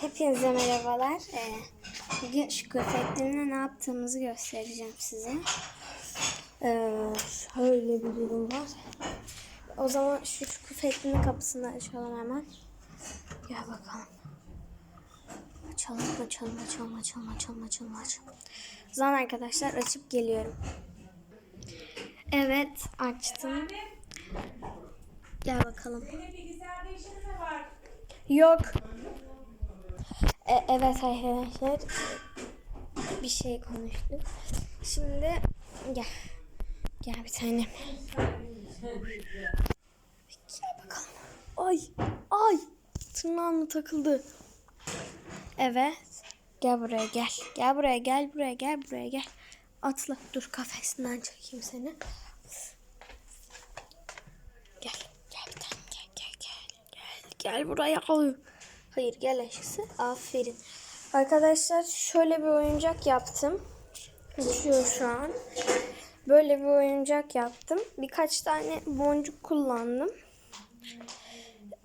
Hepinize merhabalar. Ee, bugün şu köpeklerimle ne yaptığımızı göstereceğim size. Ee, şöyle bir durum var. O zaman şu küfetliğin kapısını açalım hemen. Gel bakalım. Açalım, açalım, açalım, açalım, açalım, açalım, açalım. O zaman arkadaşlar açıp geliyorum. Evet, açtım. Gel bakalım. Yok. E, evet arkadaşlar. Bir şey konuştuk. Şimdi gel. Gel bir tanem. Gel bakalım. Ay. Ay. Tırnağım takıldı. Evet. Gel buraya gel. Gel buraya gel buraya gel buraya gel. Atla. Dur kafesinden çekeyim seni. Gel. Gel bir tanem gel gel gel. Gel gel buraya. Hayır gel aşkısı. Aferin. Arkadaşlar şöyle bir oyuncak yaptım. Uçuyor şu an. Böyle bir oyuncak yaptım. Birkaç tane boncuk kullandım.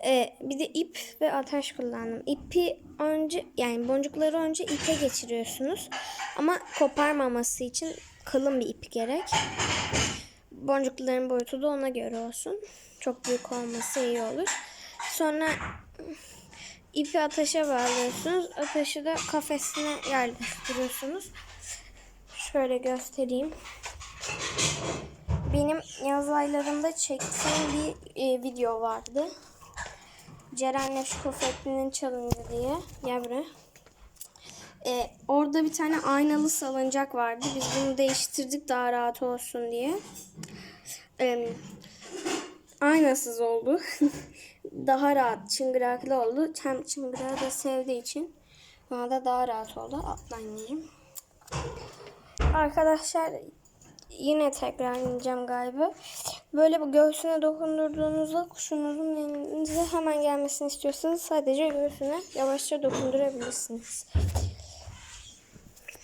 Ee, bir de ip ve ateş kullandım. İpi önce yani boncukları önce ipe geçiriyorsunuz. Ama koparmaması için kalın bir ip gerek. Boncukların boyutu da ona göre olsun. Çok büyük olması iyi olur. Sonra ipi ateşe bağlıyorsunuz. Ateşi de kafesine yerleştiriyorsunuz. Şöyle göstereyim. Benim yaz aylarında çektiğim bir e, video vardı. Ceren'le şu kofetlinin challenge diye. Gel buraya. E, orada bir tane aynalı salıncak vardı. Biz bunu değiştirdik daha rahat olsun diye. E, aynasız oldu. daha rahat çıngıraklı oldu. Hem çıngırağı da sevdiği için bana da daha rahat oldu. Atla. Arkadaşlar yine tekrarlayacağım galiba. Böyle bu göğsüne dokundurduğunuzda kuşunuzun elinize hemen gelmesini istiyorsanız sadece göğsüne yavaşça dokundurabilirsiniz.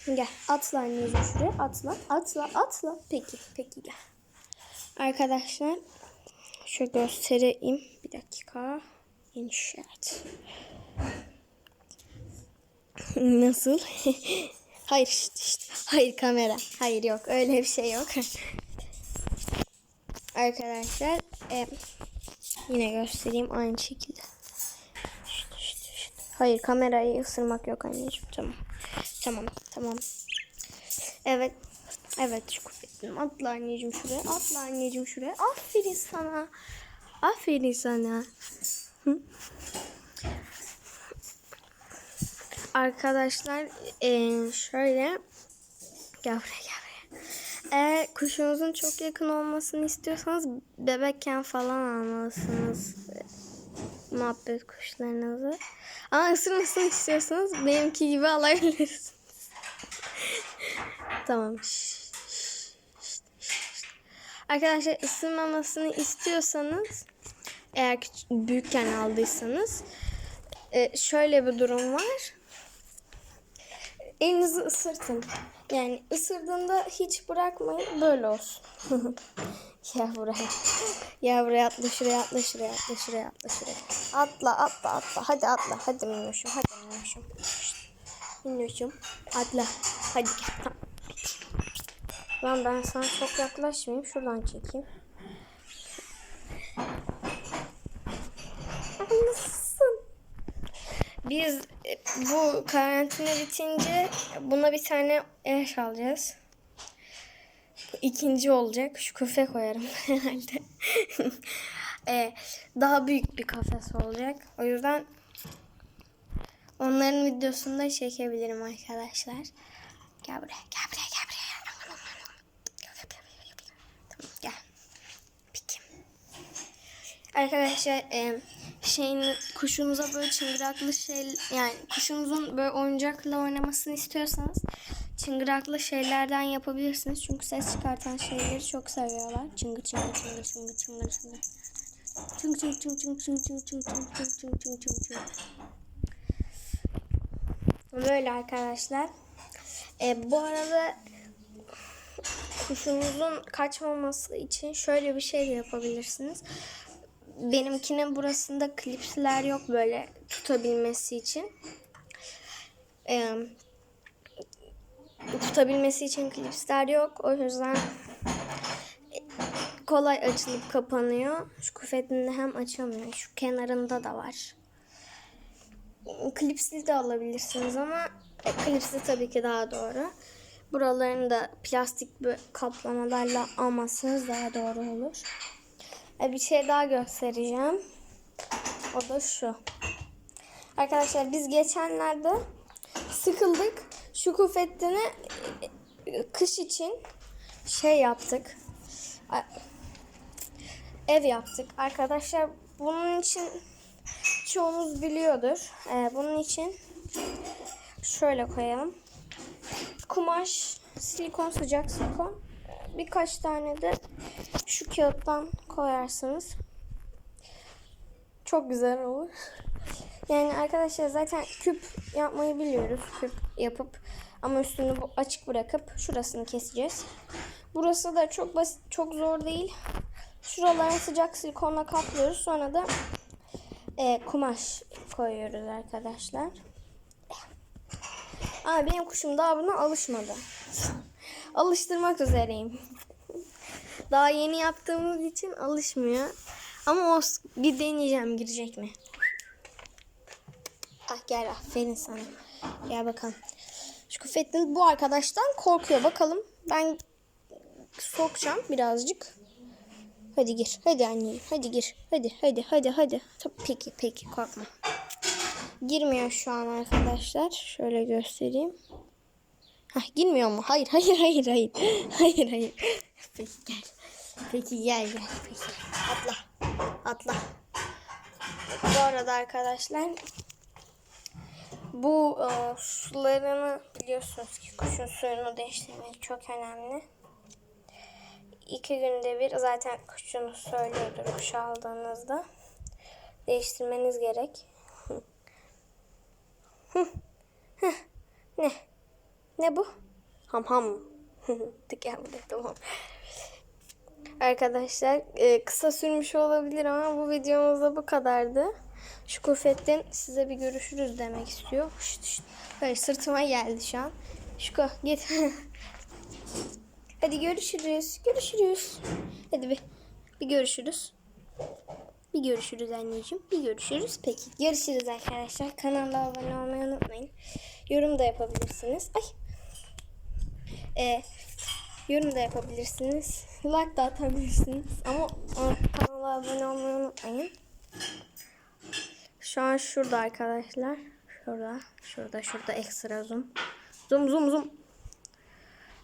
Gel atla anneciğim şuraya atla atla atla. Peki peki gel. Arkadaşlar şu göstereyim. Bir dakika. İnşaat. Nasıl? Hayır işte, işte. Hayır kamera. Hayır yok. Öyle bir şey yok. Arkadaşlar e, yine göstereyim aynı şekilde. İşte, işte, işte. Hayır kamerayı ısırmak yok anneciğim. Tamam. Tamam. Tamam. Evet. Evet şu kuvvetim. Atla anneciğim şuraya. Atla anneciğim şuraya. Aferin sana. Aferin sana. Arkadaşlar eee, şöyle gel buraya gel buraya. Eğer kuşunuzun çok yakın olmasını istiyorsanız bebekken falan almalısınız e, muhabbet kuşlarınızı. Ama ısırmasını istiyorsanız benimki gibi alabilirsiniz. tamam. Arkadaşlar ısırmamasını istiyorsanız eğer büyükken aldıysanız e, şöyle bir durum var. Elinizi ısırtın. Yani ısırdığında hiç bırakmayın. Böyle olsun. ya buraya. Ya buraya atla şuraya atla şuraya atla şuraya atla şuraya. Atla atla atla. Hadi atla. Hadi minnoşum. Hadi minnoşum. Minnoşum. Atla. Hadi gel. Tamam. Lan ben sana çok yaklaşmayayım. Şuradan çekeyim. Nasılsın? Biz e, bu karantina bitince buna bir tane eş alacağız. Bu ikinci olacak. Şu kafe koyarım herhalde. E, daha büyük bir kafes olacak. O yüzden onların videosunu da çekebilirim arkadaşlar. Gel buraya, gel buraya, gel buraya. Tamam, gel. Peki. Arkadaşlar e, şeyin kuşunuza böyle çıngıraklı şey yani kuşunuzun böyle oyuncakla oynamasını istiyorsanız çıngıraklı şeylerden yapabilirsiniz. Çünkü ses çıkartan şeyleri çok seviyorlar. Çıngır çıngır çıngır çıngır çıngır çıngır. Çıng çıng çıng çıng çıng çıng çıng çıng çıng çıng çıng çıng çıng. Böyle arkadaşlar. E, bu arada kuşunuzun kaçmaması için şöyle bir şey de yapabilirsiniz. Benimkinin burasında klipsler yok böyle tutabilmesi için. e, tutabilmesi için klipsler yok. O yüzden kolay açılıp kapanıyor. Şu küfetinde hem açamıyor. Şu kenarında da var. Klipsli de alabilirsiniz ama e, klipsli tabii ki daha doğru. Buralarını da plastik bir kaplamalarla almazsanız daha doğru olur. E, bir şey daha göstereceğim. O da şu. Arkadaşlar biz geçenlerde sıkıldık. Şu kufetini e, kış için şey yaptık. Ev yaptık. Arkadaşlar bunun için çoğunuz biliyordur. Bunun için şöyle koyalım. Kumaş, silikon, sıcak silikon. Birkaç tane de şu kağıttan koyarsınız. Çok güzel olur. Yani arkadaşlar zaten küp yapmayı biliyoruz. Küp yapıp ama üstünü açık bırakıp şurasını keseceğiz. Burası da çok basit, çok zor değil. Şuralarını sıcak silikonla kaplıyoruz. Sonra da e, kumaş koyuyoruz arkadaşlar. Aa, benim kuşum daha buna alışmadı. Alıştırmak üzereyim. Daha yeni yaptığımız için alışmıyor. Ama o bir deneyeceğim girecek mi? Ah gel aferin sana. Gel bakalım. Şu küfetin bu arkadaştan korkuyor. Bakalım ben sokacağım birazcık. Hadi gir. Hadi anneciğim. Hadi gir. Hadi hadi hadi hadi. Peki peki korkma. Girmiyor şu an arkadaşlar. Şöyle göstereyim. Hah girmiyor mu? Hayır hayır hayır hayır. Hayır hayır. Peki gel. Peki gel gel. Peki. Atla. Atla. Bu arada arkadaşlar bu e, sularını biliyorsunuz ki kuşun suyunu değiştirmek çok önemli. İki günde bir zaten kuşunuz söylüyordur kuş aldığınızda. Değiştirmeniz gerek. Ne? Ne bu? Ham ham. Dikenli tamam. Arkadaşlar e, kısa sürmüş olabilir ama bu videomuzda bu kadardı. Şu kufetten size bir görüşürüz demek istiyor. Şşt, şşt. Böyle sırtıma geldi şu an. Şuko git. Hadi görüşürüz. Görüşürüz. Hadi bir, bir görüşürüz. Bir görüşürüz anneciğim. Bir görüşürüz. Peki. Görüşürüz arkadaşlar. Kanala abone olmayı unutmayın. Yorum da yapabilirsiniz. Ay. Ee, yorum da yapabilirsiniz. Like da atabilirsiniz. Ama o, kanala abone olmayı unutmayın. Şu an şurada arkadaşlar. Şurada. Şurada. Şurada ekstra zoom. Zoom zoom zoom.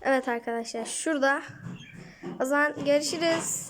Evet arkadaşlar şurada. O zaman görüşürüz.